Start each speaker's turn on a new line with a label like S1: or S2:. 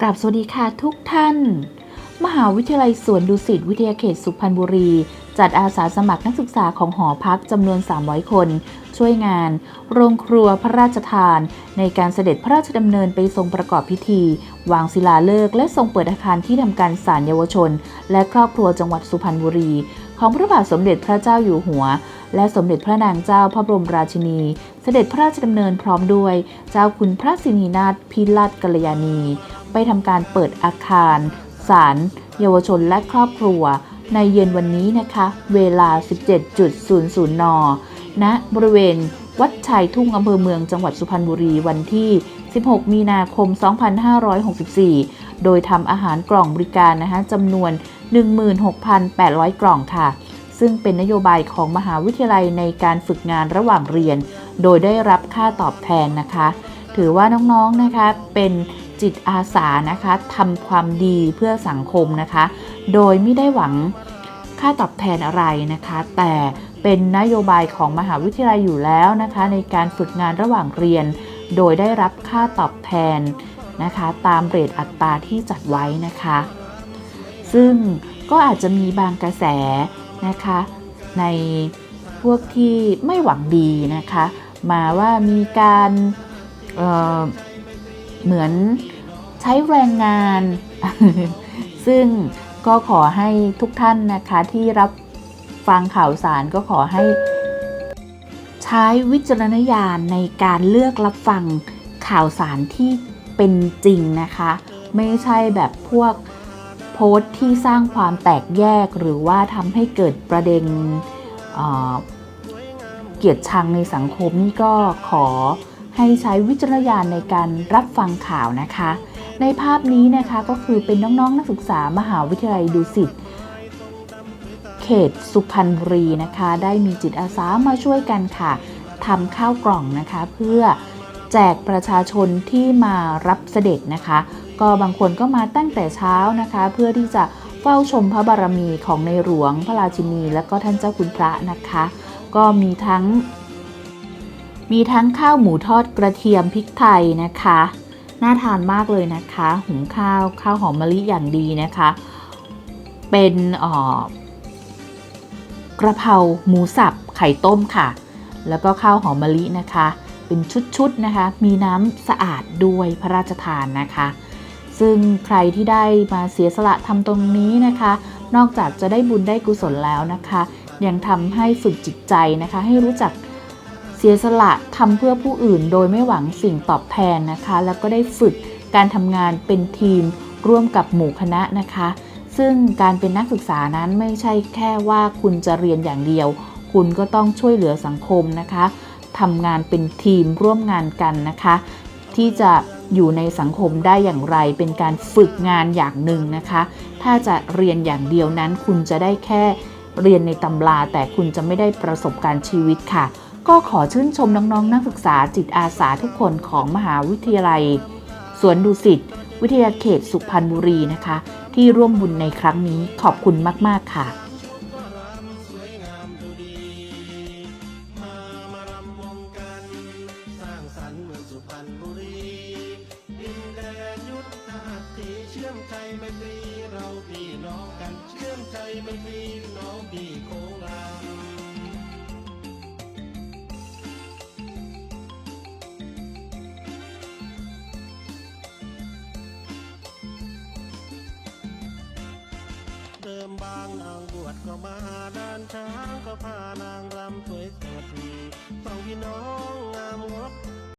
S1: กราบสวัสดีค่ะทุกท่าน มหาวิทยาลัยสวนดุสิตวิทยาเขตสุพรรณบุรี จัดอาสาสมัครนักศึกษาของหอพักจำนวน 300 คน ช่วยงาน โรงครัวพระราชทาน ในการเสด็จพระราชดำเนินไปทรงประกอบพิธี วางศิลาฤกษ์และทรงเปิดอาคารที่ทำการศาลเยาวชน และครอบครัวจังหวัดสุพรรณบุรี ของพระบาทสมเด็จพระเจ้าอยู่หัว และสมเด็จพระนางเจ้าพระบรมราชินี เสด็จพระราชดำเนินพร้อมด้วย เจ้าคุณพระสินีนาถพิรัตกัลยาณี ไปทำการเปิดอาคารศาลเยาวชนและครอบครัว ในเย็นวันนี้นะคะ เวลา 17.00 น ณ บริเวณวัดชายทุ่งอำเภอเมืองจังหวัดสุพรรณบุรีวันที่ 16 มีนาคม 2564 โดยทำอาหารกล่องบริการนะคะจำนวน 16,800 กล่องค่ะ ซึ่งเป็นนโยบายของมหาวิทยาลัยในการฝึกงานระหว่างเรียน โดยได้รับค่าตอบแทนนะคะ ถือว่าน้องๆนะคะเป็น จิตอาสานะคะทำความดีเพื่อสังคมนะคะ โดยไม่ได้หวังค่าตอบแทนอะไรนะคะ แต่เป็นนโยบายของมหาวิทยาลัยอยู่แล้วนะคะ ในการฝึกงานระหว่างเรียน โดยได้รับค่าตอบแทนนะคะ ตามเรทอัตราที่จัดไว้นะคะ ซึ่งก็อาจจะมีบางกระแสนะคะ ในพวกที่ไม่หวังดีนะคะ มาว่ามีการเเหมือนใช้แรงงาน ซึ่งก็ขอให้ทุกท่านนะคะที่รับฟังข่าวสารก็ขอให้ ใช้วิจารณญาณในการเลือกรับฟังข่าวสารที่เป็นจริงนะคะ ไม่ใช่แบบพวกโพสต์ที่สร้างความแตกแยกหรือว่าทำให้เกิดประเด็นเเกลียดชังในสังคมนี่ก็ขอ ให้ใช้วิจารณญาณในการรับฟังข่าวนะคะ ในภาพนี้นะคะก็คือเป็นน้องๆนักศึกษามหาวิทยาลัยดุสิตเขตสุพรรณบุรีนะคะ ได้มีจิตอาสามาช่วยกันค่ะทำข้าวกล่องนะคะ เพื่อแจกประชาชนที่มารับเสด็จนะคะ ก็บางคนก็มาตั้งแต่เช้านะคะ เพื่อที่จะเฝ้าชมพระบารมีของในหลวงพระราชินี และก็ท่านเจ้าคุณพระนะคะ ก็มีทั้ง มีทั้งข้าวหมูทอดกระเทียมพริกไทยนะคะ น่าทานมากเลยนะคะ หุงข้าวข้าวหอมมะลิอย่างดีนะคะ เป็นออกระเพราหมูสับไข่ต้มค่ะ แล้วก็ข้าวหอมมะลินะคะ เป็นชุดๆนะคะ มีน้ำสะอาดด้วยพระราชทานนะคะ ซึ่งใครที่ได้มาเสียสละทำตรงนี้นะคะ นอกจากจะได้บุญได้กุศลแล้วนะคะ ยังทำให้ฝึกจิตใจนะคะ ให้รู้จัก เสียสละทำเพื่อผู้อื่นโดยไม่หวังสิ่งตอบแทนนะคะ แล้วก็ได้ฝึกการทำงานเป็นทีมร่วมกับหมู่คณะนะคะ ซึ่งการเป็นนักศึกษานั้นไม่ใช่แค่ว่าคุณจะเรียนอย่างเดียว คุณก็ต้องช่วยเหลือสังคมนะคะทำงานเป็นทีมร่วมงานกันนะคะ ที่จะอยู่ในสังคมได้อย่างไร เป็นการฝึกงานอย่างหนึ่งนะคะ ถ้าจะเรียนอย่างเดียวนั้น คุณจะได้แค่เรียนในตำราแต่คุณจะไม่ได้ประสบการณ์ชีวิตค่ะ ก็ขอชื่นชมน้องๆ นักศึกษาจิตอาสาทุกคนของมหาวิทยาลัย สวนดุสิต วิทยาเขตสุพรรณบุรีนะคะ ที่ร่วมบุญในครั้งนี้ขอบคุณมาก ๆ ค่ะ
S2: สวยงามดูดีมามารำวงกันสร้างสรรค์เมืองสุพรรณบุรีดินแดนยุทธหัตถีเชื่อมใจไมตรีเราพี่น้องกันเชื่อมใจไมตรีน้องพี่คง มบางนางบวชก็มาด้านช้างก็พานางรำสวยสดสองพี่น้องงามงด